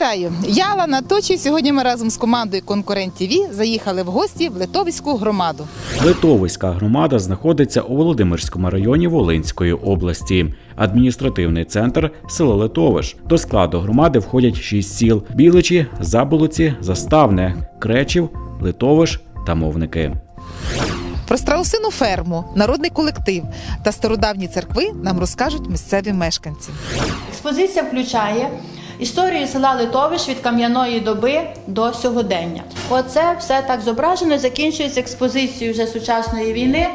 Вітаю! Я Лана Точі. Сьогодні ми разом з командою Конкурент ТВ заїхали в гості в Литовську громаду. Литовиська громада знаходиться у Володимирському районі Волинської області. Адміністративний центр село Литовиш. До складу громади входять шість сіл: Біличі, Заболоці, Заставне, Кречів, Литовиш та Мовники. Про страусину ферму, народний колектив та стародавні церкви нам розкажуть місцеві мешканці. Експозиція включає історію села Литовиш від кам'яної доби до сьогодення. Оце все так зображено. Закінчується експозицією вже сучасної війни.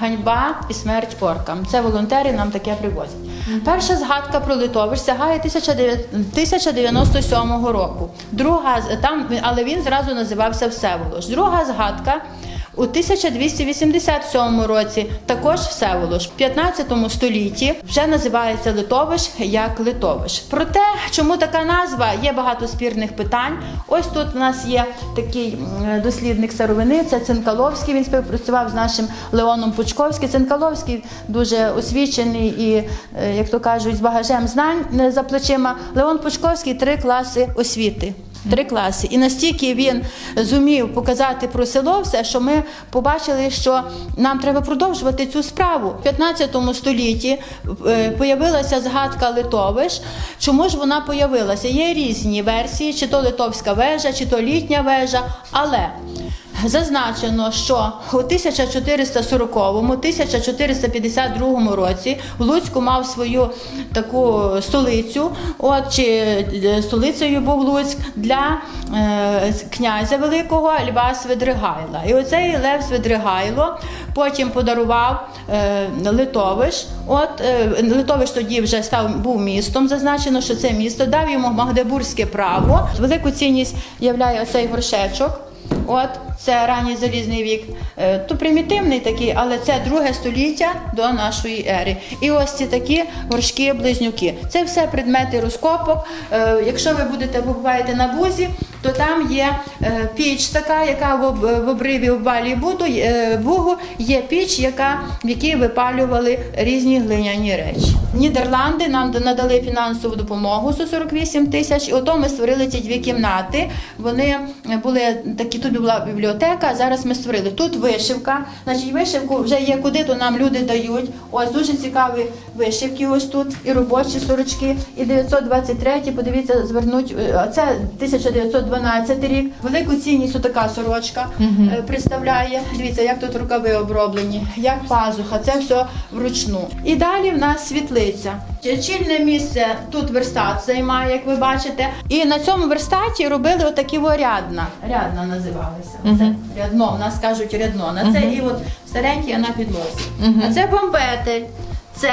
Ганьба і смерть оркам. Це волонтери нам таке привозять. Перша згадка про Литовиш сягає 1097 року. Друга там, але він зразу називався Всеволож. Друга згадка у 1287 році також Всеволож. В 15 столітті вже називається Литовиш як Литовиш. Проте, чому така назва, є багато спірних питань. Ось тут у нас є такий дослідник сировини, це Цинкаловський. Він співпрацював з нашим Леоном Пучковським. Цинкаловський дуже освічений і, е, як то кажуть, з багажем знань е, за плечима. Леон Пучковський три класи освіти. Три класи. І настільки він зумів показати про село все, що ми побачили, що нам треба продовжувати цю справу. В 15 столітті е, появилася згадка Литовиш. Чому ж вона появилася? Є різні версії, чи то литовська вежа, чи то літня вежа, але Зазначено, що у 1440-1452 році Луцьку мав свою таку столицю, от чи е, столицею був Луцьк для е, князя великого Льва Свидригайла. І оцей Лев Свидригайло потім подарував е, Литовиш. От е, Литовиш тоді вже став був містом. Зазначено, що це місто дав йому Магдебурзьке право. Велику цінність являє оцей горшечок. От це ранній залізний вік. Е, То примітивний такий, але це друге століття до нашої ери. І ось ці такі горшки-близнюки. Це все предмети розкопок. Е, Якщо ви будете побуваєте на бузі, то там є е, піч, така, яка в обриві в балі Бугу е, є піч, яка, в якій випалювали різні глиняні речі. Нідерланди нам надали фінансову допомогу 148 тисяч. І ото ми створили ці дві кімнати. Вони е, були такі, тут була бібліотека. а Зараз ми створили тут вишивка. Значить, вишивку вже є куди, то нам люди дають. Ось дуже цікаві вишивки. Ось тут і робочі сорочки, і 923 Подивіться, звернуть це 1923 12 рік. Велику цінність така сорочка е, представляє. Дивіться, як тут рукави оброблені, як пазуха, це все вручну. І далі в нас світлиця. Чільне місце тут верстат займає, як ви бачите. І на цьому верстаті робили отакі рядна. Рядна називалися. Угу. Це рядно, в нас кажуть рядно. На це угу. і от старенький на підлозі. Угу. А це бомбетель. Це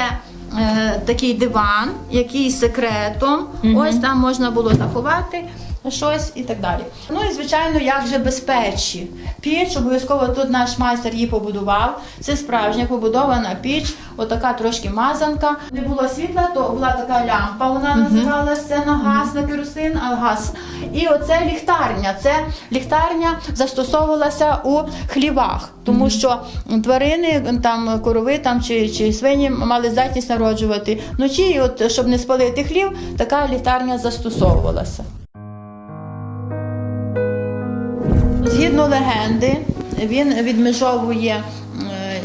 е, такий диван, який секретом. Угу. Ось там можна було заховати. Щось і так далі. Ну і звичайно, як же безпечі. Піч обов'язково тут наш майстер її побудував. Це справжня побудована піч, отака трошки мазанка. Не було світла, то була така лямпа. Вона називалася на газ, на керосин, а газ. І оце ліхтарня. Це ліхтарня застосовувалася у хлівах, тому що тварини, там корови там чи, чи свині мали здатність народжувати вночі. І от щоб не спалити хлів, така ліхтарня застосовувалася. Згідно легенди, він відмежовує е,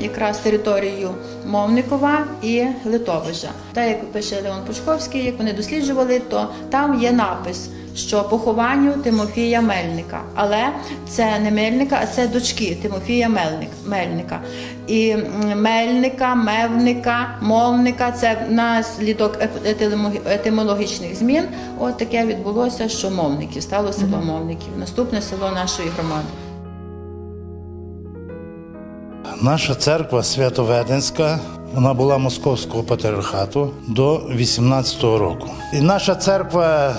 якраз територію Мовникова і Литовижа. Так як пише Леон Пучковський, як вони досліджували, то там є напис, що похованню Тимофія Мельника. Але це не Мельника, а це дочки Тимофія Мельник, Мельника. І Мельника, Мевника, Мовника це наслідок етимологічних змін. От таке відбулося, що мовників стало село Мовників. Наступне село нашої громади. Наша церква Святоведенська, вона була московського патріархату до 18-го року. І наша церква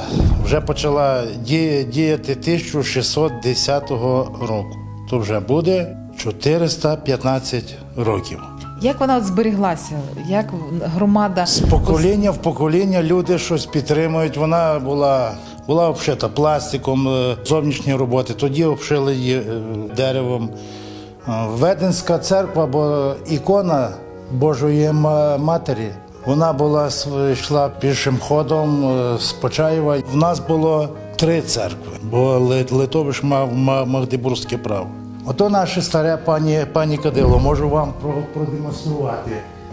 вже почала діяти 1610 року. То вже буде 415 років. Як вона от зберіглася? Як громада З покоління в покоління люди щось підтримують. Вона була, була обшита пластиком, е, зовнішні роботи, тоді обшили її е, деревом. Е, Веденська церква, бо ікона Божої Матері. Вона була йшла пішим ходом е, з Почаєва. В нас було три церкви, бо Ли- Литовиш мав, Магдебурзьке право. Ото наше старе пані, пані Кадило, можу вам продемонструвати.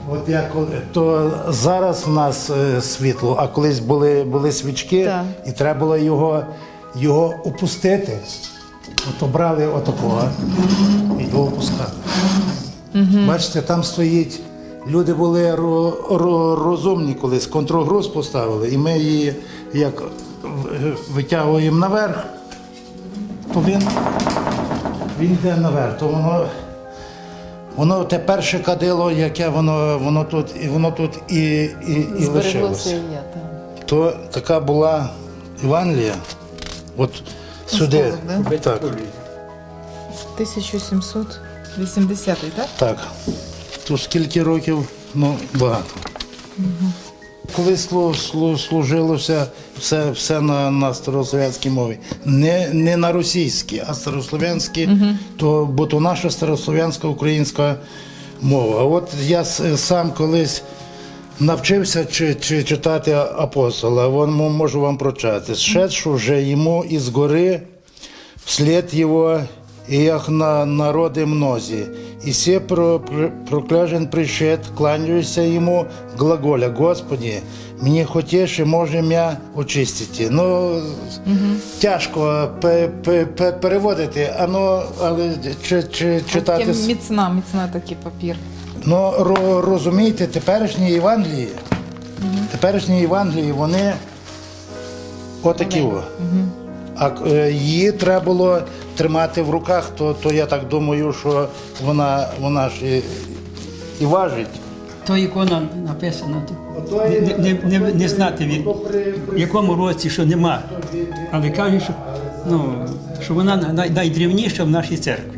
От як то зараз в нас е, світло, а колись були, були свічки, Так. і треба було його, його опустити. От брали отакого і його Угу. Бачите, там стоїть. Люди були ро, ро, розумні колись, контрогруз поставили, і ми її як витягуємо наверх, то він він йде наверх. То воно воно те перше кадило, яке воно воно тут і воно тут і і, і лишилося. То така була Іванлія, от сюди. Так. 1700. 80-й, так? Так. То скільки років, ну, багато. Угу. Коли служилося все все на на старослов'янській мові, не не на російській, а старослов'янській, угу. то бо то наша старослов'янська українська мова. А от я сам колись. Навчився чи, чи читати апостола, вон можу вам прочитати. Шедшу вже йому із гори, вслід його и як на народы мнози. И все про, про, прокляжен пришед, кланяюся ему, глаголя, Господи, мені хотєш і можем я очистити. Ну, тяжко пе, пе, пе, переводити, а ну, але чи, чи, читати. с- Міцна, міцна такий папір. Ну, ро, розумієте, теперішні Євангелії, теперішні Євангелії, вони отакі. о. А е, її треба було тримати в руках, то, то я так думаю, що вона, вона ж і, і важить. То ікона написана. Не, не, не, не, знати від в якому році, що нема. Але кажуть, що, ну, що вона най, найдрівніша в нашій церкві.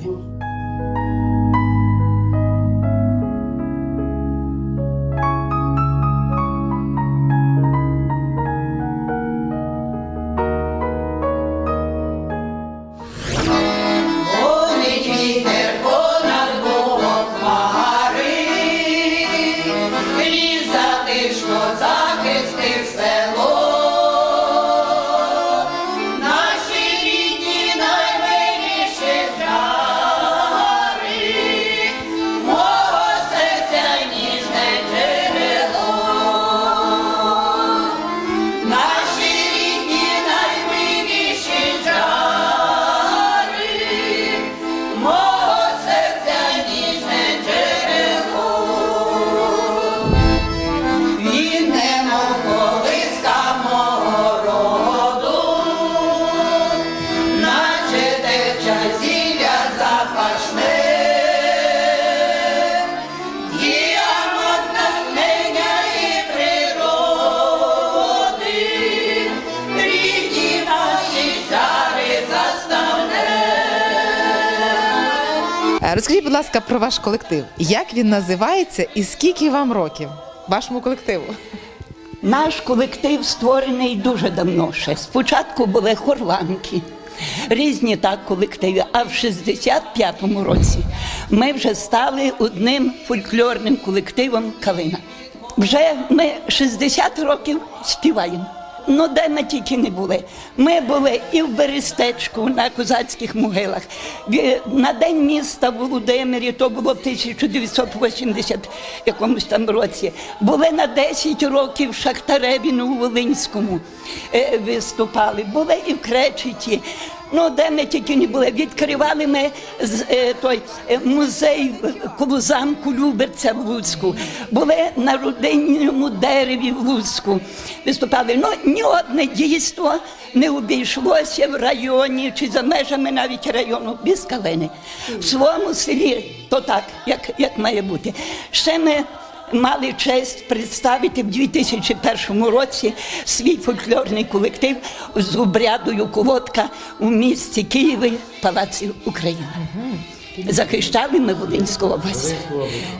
Розкажіть, будь ласка, про ваш колектив. Як він називається і скільки вам років? Вашому колективу? Наш колектив створений дуже давно ще. Спочатку були хорланки, різні так колективи. А в 65-му році ми вже стали одним фольклорним колективом Калина. Вже ми 60 років співаємо. Ну, де ми тільки не були. Ми були і в Берестечку на козацьких могилах. На день міста в Володимирі, то було в 1980 якомусь там році. Були на 10 років в Шахтареві у Волинському е, виступали. Були і в Кречеті. Ну, де ми тільки не були. Відкривали ми е, той е, музей замку Люберця в Луцьку. Були на родинному дереві в Луцьку. Виступали. Ну, ні одне дійство не обійшлося в районі чи за межами навіть району без калини. В своєму селі то так, як, як має бути. Ще ми мали честь представити в 2001 році свій фольклорний колектив з обрядою колодка у місті Києві, Палаці України. Захищали ми Волинську область.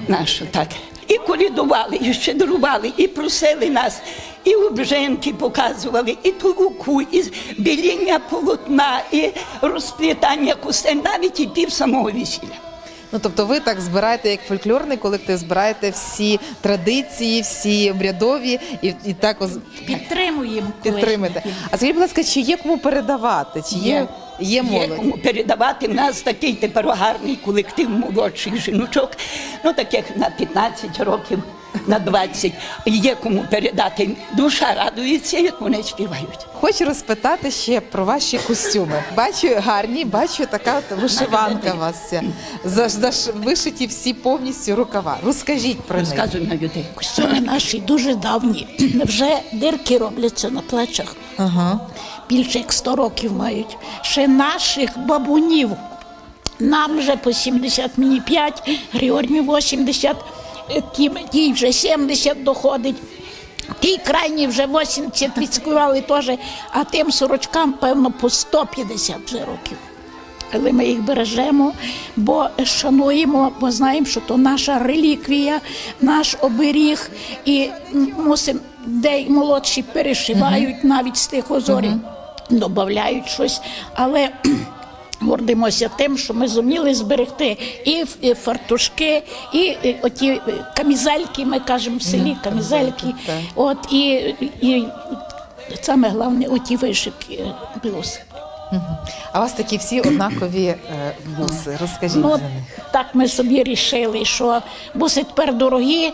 Нашу, так. І колідували, і щедрували, і просили нас, і обжинки показували, і толуку, і біління полотна, і розплітання костей, навіть і пів самого весілля. Ну тобто, ви так збираєте як фольклорний колектив, збираєте всі традиції, всі обрядові і, і так ось Підтримуємо. підтримуєте. А скажіть, будь ласка, чи є кому передавати? Чи є, є Є молодь? кому передавати. У нас такий тепер гарний колектив молодших жіночок, ну таких на 15 років, на 20. Є кому передати. Душа радується, як вони співають. Хочу розпитати ще про ваші костюми. Бачу гарні, бачу така от вишиванка у вас. вся. За, вишиті всі повністю рукава. Розкажіть про них. Розказуй на людей. Костюми наші дуже давні. Вже дирки робляться на плечах. Ага. Більше як 100 років мають. Ще наших бабунів. Нам вже по 70, мені 5, Григорію 80, е, тім- тій вже 70 доходить. Ті крайні вже 80 відскували теж, а тим сорочкам, певно, по 150 вже років. Але ми їх бережемо, бо шануємо, бо знаємо, що то наша реліквія, наш оберіг, і мусимо, де молодші перешивають навіть з тих озорів, додають щось. Але гордимося тим, що ми зуміли зберегти і, фартушки, і, оті камізельки, ми кажемо в селі камізельки. От і, і саме головне, оті вишивки е, блузи. А у вас такі всі однакові е, буси. Розкажіть Ну, за них. так ми собі рішили, що буси тепер дорогі.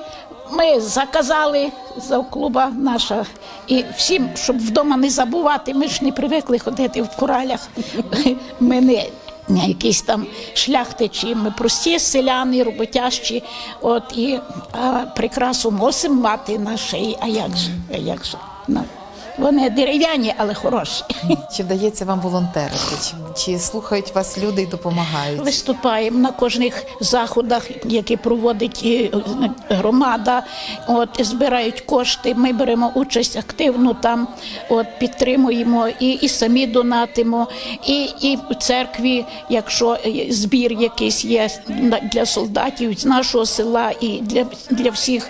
Ми заказали за клуба наша і всім, щоб вдома не забувати. Ми ж не привикли ходити в куралях. Ми не, якісь там шляхтичі, ми прості селяни, роботящі. От і а прикрасу мусимо мати на шиї. А як же? А як же? Ну, вони дерев'яні, але хороші. Чи вдається вам волонтерити? Чи, слухають вас люди і допомагають? Виступаємо на кожних заходах, які проводить е, громада. От збирають кошти. Ми беремо участь активно там, от підтримуємо і, і самі донатимо, і, і в церкві, якщо збір якийсь є для солдатів з нашого села, і для, для всіх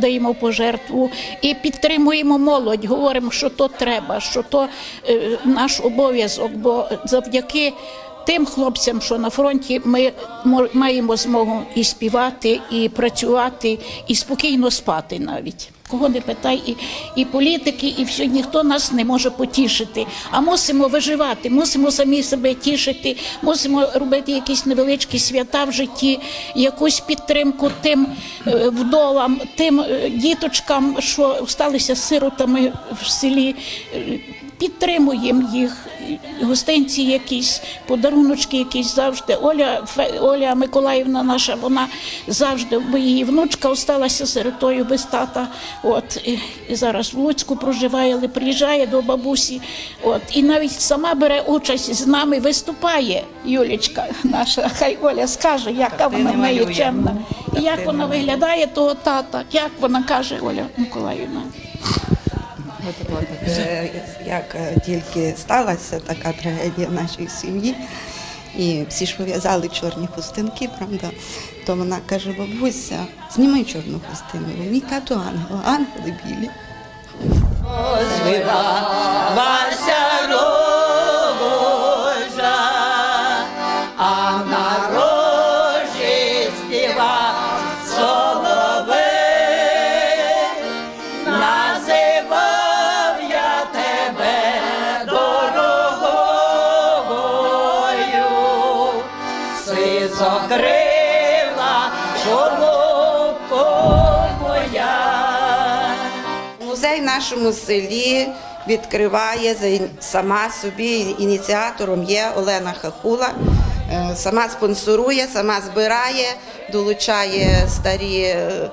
даємо пожертву, і підтримуємо молодь. Говоримо, що то треба, що то е, наш обов'язок, бо завдяки тим хлопцям, що на фронті, ми маємо змогу і співати, і працювати, і спокійно спати навіть. Кого не питай, і, і політики, і все, ніхто нас не може потішити. А мусимо виживати, мусимо самі себе тішити, мусимо робити якісь невеличкі свята в житті, якусь підтримку тим е, вдовам, тим е, діточкам, що сталися сиротами в селі. Підтримуємо їх, гостинці якісь, подаруночки якісь завжди. Оля, Фе- Оля Миколаївна наша, вона завжди, бо її внучка осталася сиротою без тата. От, і, і зараз в Луцьку проживає, але приїжджає до бабусі. От, і навіть сама бере участь з нами, виступає Юлічка наша. Хай Оля скаже, яка вона в неї чемна. І як вона виглядає того тата, як вона каже Оля Миколаївна. Е, як е, тільки сталася така трагедія в нашій сім'ї, і всі ж пов'язали чорні хустинки, правда, то вона каже: бабуся, зніми чорну хустину. Мій тато ангел, ангели білі. Вася Музей в нашому селі відкриває сама собі ініціатором є Олена Хахула. Е, Сама спонсорує, сама збирає, долучає старі е,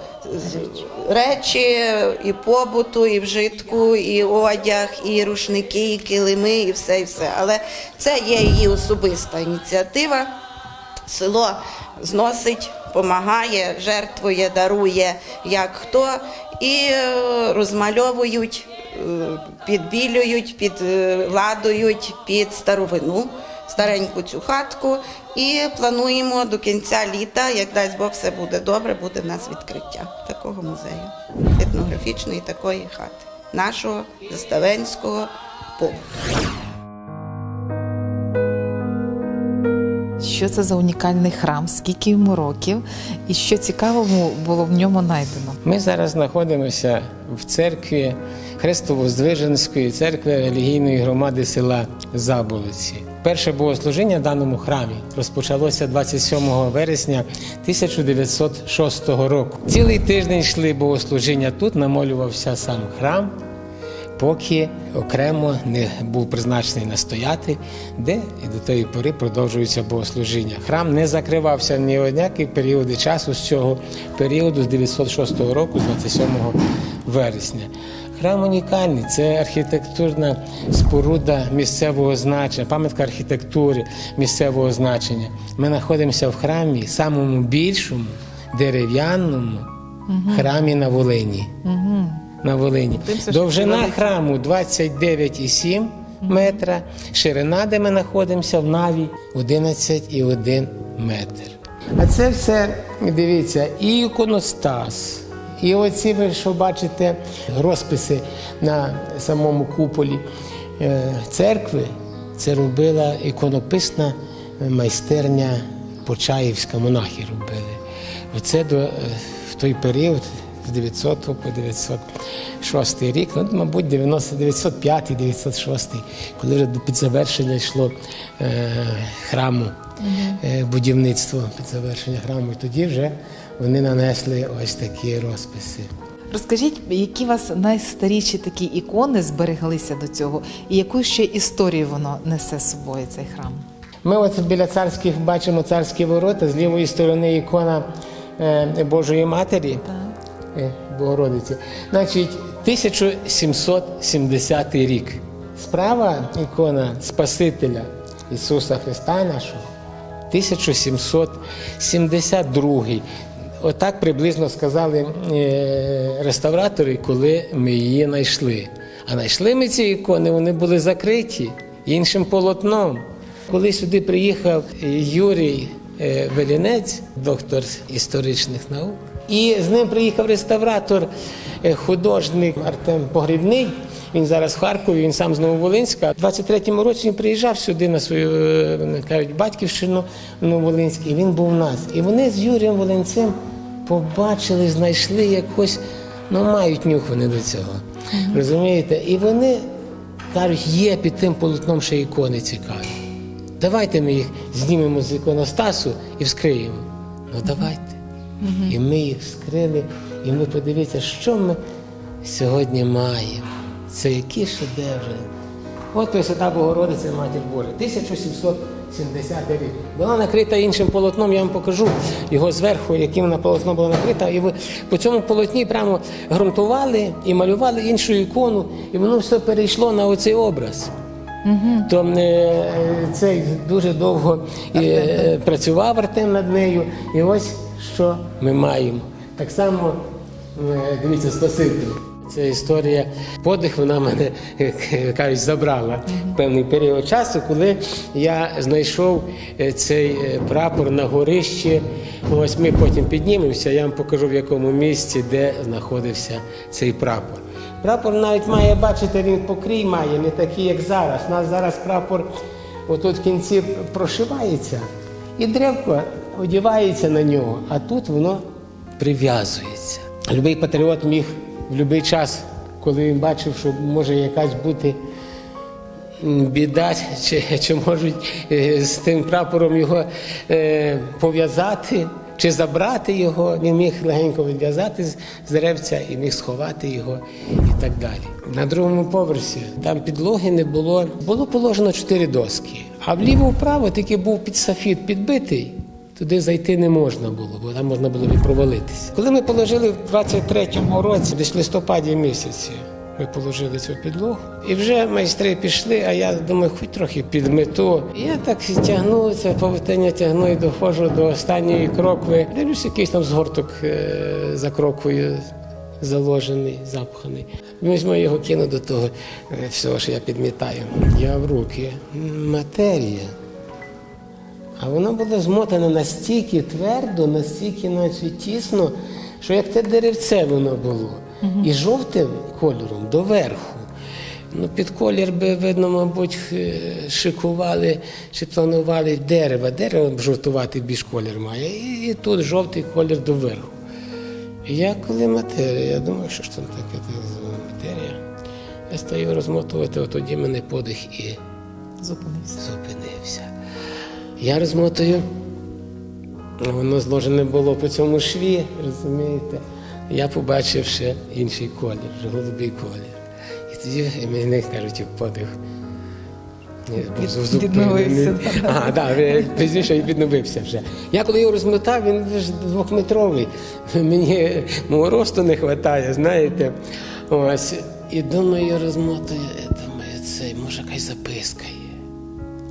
речі і побуту, і вжитку, і одяг, і рушники, і килими, і все, і все. Але це є її особиста ініціатива. Село зносить, допомагає, жертвує, дарує як хто, і е, розмальовують, е, підбілюють, підладують під старовину, стареньку цю хатку. І плануємо до кінця літа, як дасть Бог, все буде добре, буде в нас відкриття такого музею, етнографічної такої хати, нашого заставенського побуту. Що це за унікальний храм, скільки йому років, і що цікавого було в ньому знайдено. Ми зараз знаходимося в церкві Христово-Здвиженської церкви релігійної громади села Заболоці. Перше богослужіння в даному храмі розпочалося 27 вересня 1906 року. Цілий тиждень йшли богослужіння тут, намолювався сам храм, поки окремо не був призначений настоятель, де і до тої пори продовжується богослужіння. Храм не закривався ні в ніякі періоди часу з цього періоду, з 906 року, з 27 вересня. Храм унікальний, це архітектурна споруда місцевого значення, пам'ятка архітектури місцевого значення. Ми знаходимося в храмі, самому більшому дерев'яному храмі на Волині. На Волині. Довжина храму 29,7 метра, ширина, де ми знаходимося, в Наві 11,1 метр. А це все, дивіться, і іконостас, і оці ви що бачите, розписи на самому куполі е, церкви. Це робила іконописна майстерня Почаївська, монахи робили. Оце до, е, в той період з 900 по 906 рік, ну, мабуть, 90, 905, 906, коли вже до- під завершення йшло е, храму, е, будівництво під завершення храму. І тоді вже вони нанесли ось такі розписи. Розкажіть, які у вас найстаріші такі ікони збереглися до цього, і яку ще історію воно несе з собою цей храм? Ми от біля царських бачимо царські ворота, з лівої сторони ікона е, Божої Матері е, Богородиці. Значить, 1770 рік. Справа ікона Спасителя Ісуса Христа нашого 1772. Отак приблизно сказали е, реставратори, коли ми її знайшли. А знайшли ми ці ікони, вони були закриті іншим полотном. Коли сюди приїхав Юрій е, Велінець, доктор історичних наук, і з ним приїхав реставратор, е, художник Артем Погрібний. Він зараз в Харкові, він сам з Нововолинська. У 23-му році він приїжджав сюди на свою е, кажуть, батьківщину Нововолинську, і він був у нас. І вони з Юрієм Волинцем побачили, знайшли якось, ну мають нюх вони до цього. Розумієте? І вони кажуть, є під тим полотном ще ікони цікаві. Давайте ми їх знімемо з іконостасу і вскриємо. Ну давайте. І ми їх вскрили, і ми подивіться, що ми сьогодні маємо. Це які шедеври. От Пресвята Богородиця Матір Божа, 1770 рік. Була накрита іншим полотном, я вам покажу його зверху, яким вона полотно було накрита. І ви по цьому полотні прямо ґрунтували і малювали іншу ікону, і воно все перейшло на оцей образ. То е, цей дуже довго е, працював Артем над нею, і ось що ми маємо. Так само е, дивіться, Спаситель. Ця історія подих вона мене кажуть, забрала певний період часу, коли я знайшов е, цей е, прапор на горищі. Ось ми потім піднімемося, я вам покажу в якому місці, де знаходився цей прапор. Прапор навіть має, бачите, він покрій має, не такий, як зараз. У нас зараз прапор отут в кінці прошивається, і древко одівається на нього, а тут воно прив'язується. Любий патріот міг в будь-який час, коли він бачив, що може якась бути біда, чи, чи можуть е, з тим прапором його е, пов'язати, чи забрати його, він міг легенько відв'язати з, деревця і міг сховати його і так далі. На другому поверсі там підлоги не було. Було положено чотири доски, а вліво-вправо тільки був під підсафіт підбитий. Туди зайти не можна було, бо там можна було і провалитися. Коли ми положили в 23-му році, десь в листопаді місяці, ми положили цю підлогу, і вже майстри пішли, а я думаю, хоч трохи підмету. І Я так тягну це павутиння, тягну і доходжу до останньої крокви. Дивлюсь, якийсь там згорток е, за кроквою заложений, запханий. Візьму його кину до того е, всього, що я підмітаю. Я в руки. Матерія. А воно було змотане настільки твердо, настільки наче тісно, що як те деревце воно було. І жовтим кольором доверху. Ну, під колір би, видно, мабуть, е, шикували чи планували дерева. Дерево жовтувати більш колір має. І, і тут жовтий колір доверху. І я коли матерія, я думаю, що ж там таке матерія. Я стаю розмотувати, от тоді мене подих і Зупинився. зупинився. Я розмотую, воно зложене було по цьому шві, розумієте? Я побачив ще інший колір, голубий колір. І тоді мені кажуть, подих. Відновився. А, так, пізніше відновився вже. Я коли його розмотав, він ж двохметровий. Мені мого росту не вистачає, знаєте. Ось. І думаю, розмотую, і думаю, це може якась записка є.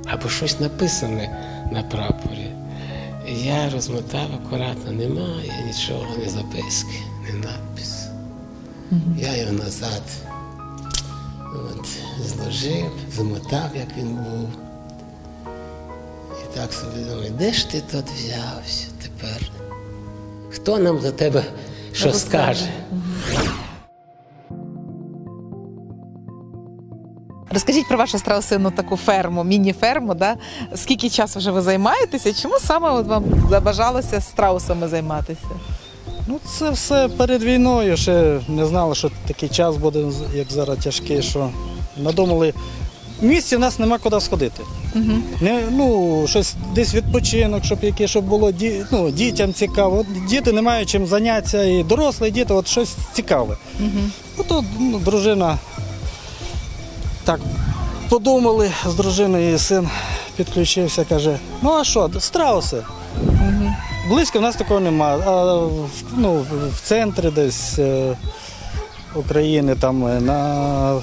Або щось написане на прапорі. Я розмотав акуратно, немає нічого, не записки, не надпис. Я його назад от, зложив, замотав, як він був. І так собі думаю, де ж ти тут взявся тепер? Хто нам за тебе що скаже? Розкажіть про вашу страусину таку ферму, міні-ферму. Да? Скільки часу вже ви займаєтеся? Чому саме от вам забажалося страусами займатися? Ну, це все перед війною. Ще не знали, що такий час буде, як зараз тяжкий, що надумали. В місті в нас нема куди сходити. Не, ну, щось десь відпочинок, щоб яке, щоб було ді, ну, дітям цікаво. От діти не мають чим зайнятися, і дорослі діти, от щось цікаве. От тут ну, дружина так подумали з дружиною, і син підключився, каже: ну а що, страуси? Близько в нас такого немає. А в, ну, в- центрі десь е, України, там е, на,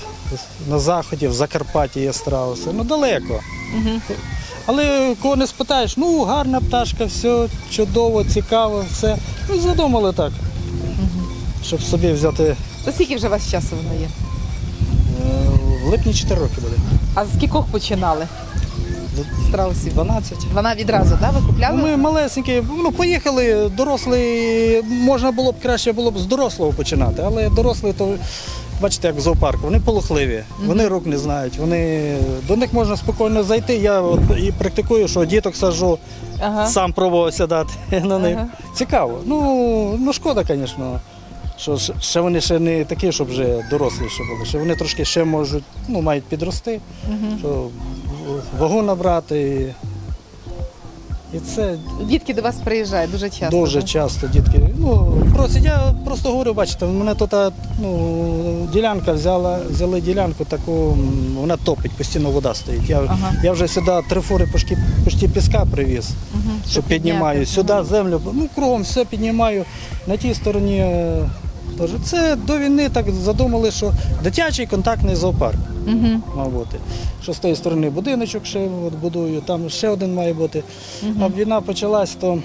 на заході, в Закарпатті є страуси. Ну далеко. Але кого не спитаєш, ну гарна пташка, все чудово, цікаво, все. Ну, задумали так. Щоб собі взяти. Скільки вже у вас часу воно є? Липні 4 роки буде. А з кількох починали? Страусів. 12. Вона відразу, да? Ви купляли? Ну, Ми малесенькі, ну поїхали, дорослий, можна було б краще було б з дорослого починати, але дорослі то, бачите, як в зоопарку, вони полохливі, вони рук не знають, вони, до них можна спокійно зайти. Я от і практикую, що діток саджу, Ага. сам пробував сідати на них. Ага. Цікаво. Ну, ну шкода, звісно. Що ще- вони ще не такі, щоб вже дорослі ще були. Ще вони трошки ще можуть, ну, мають підрости, що вагу набрати. І, і це Дітки до вас приїжджають дуже часто. Дуже да? часто дітки. Ну, просять, я просто говорю, бачите, в мене тут а, ну, ділянка взяла, взяли ділянку таку, м, вона топить, постійно вода стоїть. Я, Ага. я вже сюди три фури пошки, почти піска привіз, Мгм, що піднімаю. підняти. Сюди землю, ну кругом все піднімаю. На тій стороні е. Це до війни так задумали, що дитячий контактний зоопарк Мгм. мав бути. Що з тієї сторони будиночок ще от будую, там ще один має бути. А війна почалась, то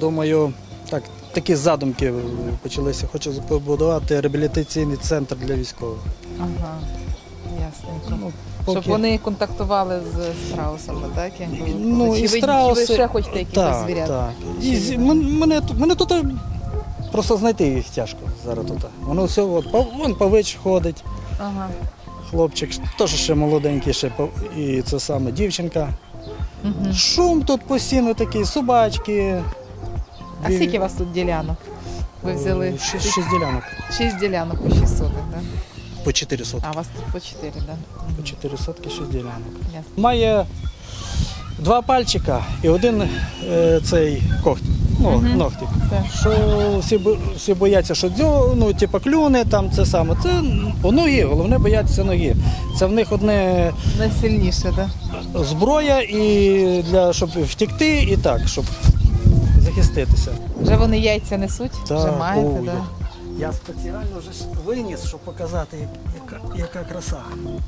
думаю, так, такі задумки почалися. Хочу побудувати реабілітаційний центр для військових. Ага. Ясненько. Ну, Щоб вони контактували з страусами, так? якби? Ну, чи, і ви, чи ви ще хочете якихось так, звірят? Так. І, мене, мене тут просто знайти їх тяжко зараз тут. Воно все, от, пав- вон павич ходить, Ага. хлопчик, теж ще молоденький, ще і це саме дівчинка. Шум тут постійно такий, собачки. А скільки у вас тут ділянок? Ви взяли Е, Шість, шість ділянок. шість ділянок по 6 соток, так? По 4 сотки. А у вас тут по 4, так? Да? По 4 сотки, 6 ділянок. Ясно. Має два пальчика і один е, цей когть. Ну, ногтик. Так. Що всі, бо- всі бояться, що дзьо, ну, типу, клюне, там це саме. Це по ноги, головне бояться ноги. Це в них одне Найсильніше, так? Да? зброя і для щоб втекти, і так, щоб захиститися. Вже вони яйця несуть? Вже маєте, так? Да? Я спеціально вже виніс, щоб показати, яка, яка краса.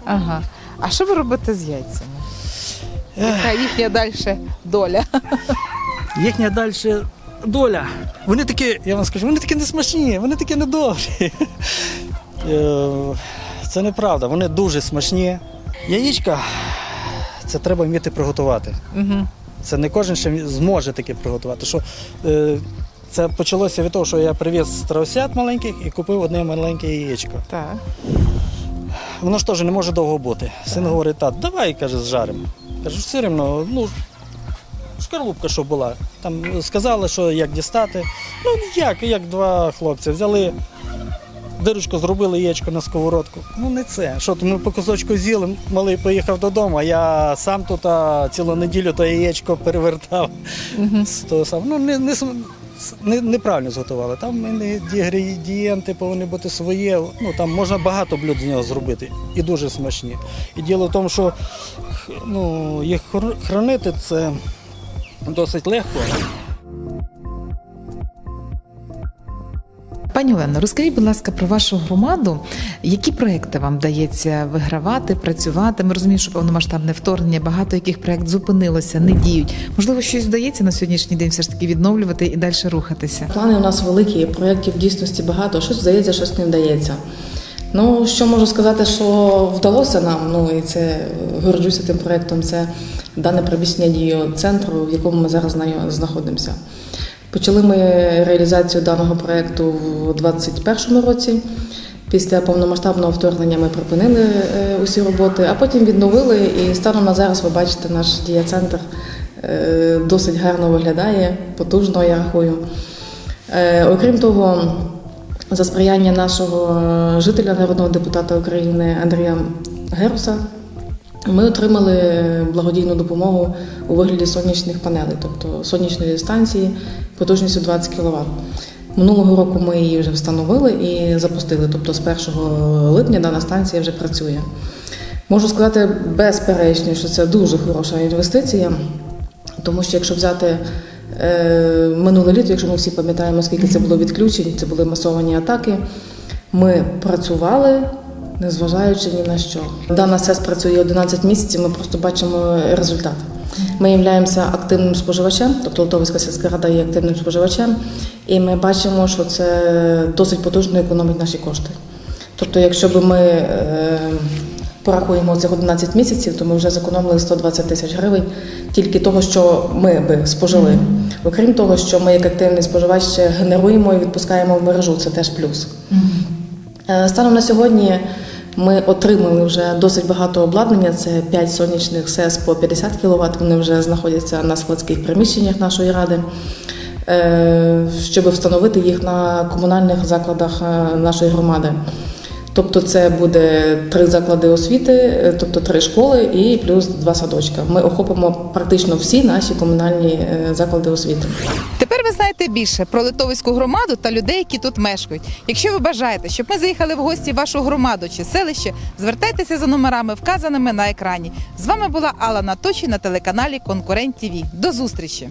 Ага. А що ви робите з яйцями? Яка їхня далі доля? Їхня далі доля. Вони такі, я вам скажу, вони такі не смачні, вони такі недобрі. Е, Це неправда, вони дуже смачні. Яєчка це треба вміти приготувати. Угу. Це не кожен ще зможе таке приготувати. Що, е, це почалося від того, що я привіз страусят маленьких і купив одне маленьке яєчко. Так. воно ж теж не може довго бути. Син говорить, тат, давай, каже, зжаримо. Кажу, все рівно, ну, шкарлупка, що була. Там сказали, що як дістати. Ну, як, як два хлопці взяли. Дирочку зробили яєчко на сковородку. Ну не це. Що то ми по кусочку з'їли, малий поїхав додому, а я сам тут а, цілу неділю то яєчко перевертав. З того сам. Ну, не, не, не, неправильно зготували. Там інгредієнти повинні бути свої. Ну, там можна багато блюд з нього зробити і дуже смачні. І діло в тому, що ну, їх хр- хранити це досить легко. Пані Олено, розкажіть, будь ласка, про вашу громаду. Які проекти вам вдається вигравати, працювати? Ми розуміємо, що повномасштабне вторгнення, багато яких проєкт зупинилося, не діють. Можливо, щось вдається на сьогоднішній день все ж таки відновлювати і далі рухатися. Плани у нас великі, проєктів в дійсності багато. Щось вдається, щось не вдається. Ну, що можу сказати, що вдалося нам, ну і це е, горджуся тим проєктом, це дане приміщення дію центру, в якому ми зараз знаходимося. Почали ми реалізацію даного проєкту в 2021 році. Після повномасштабного вторгнення ми припинили е, усі роботи, а потім відновили. І станом на зараз ви бачите, наш дія-центр е, досить гарно виглядає, потужно, я рахую. Окрім того, за сприяння нашого е, жителя, народного депутата України Андрія Геруса, ми отримали благодійну допомогу у вигляді сонячних панелей, тобто сонячної станції потужністю 20 кВт. Минулого року ми її вже встановили і запустили. Тобто з 1 липня дана станція вже працює. Можу сказати безперечно, що це дуже хороша інвестиція, тому що якщо взяти минуле літо, якщо ми всі пам'ятаємо, скільки це було відключень, це були масовані атаки. Ми працювали, незважаючи ні на що. Дана СЕС працює 11 місяців, ми просто бачимо результат. Ми являємося активним споживачем, тобто Литовська сільська рада є активним споживачем, і ми бачимо, що це досить потужно економить наші кошти. Тобто, якщо б ми е, порахуємо цих 11 місяців, то ми вже зекономили 120 тисяч гривень тільки того, що ми би спожили. Окрім того, що ми як активний споживач ще генеруємо і відпускаємо в мережу, це теж плюс. Е, Станом на сьогодні ми отримали вже досить багато обладнання. Це 5 сонячних СЕС по 50 кВт. Вони вже знаходяться на складських приміщеннях нашої ради, е, щоб встановити їх на комунальних закладах е, нашої громади. Тобто це буде три заклади освіти, е, тобто три школи і плюс два садочка. Ми охопимо практично всі наші комунальні е, заклади освіти. Тепер ви знаєте більше про литовську громаду та людей, які тут мешкають. Якщо ви бажаєте, щоб ми заїхали в гості в вашу громаду чи селище, звертайтеся за номерами, вказаними на екрані. З вами була Алла Наточі на телеканалі Конкурент ТІВІ. До зустрічі!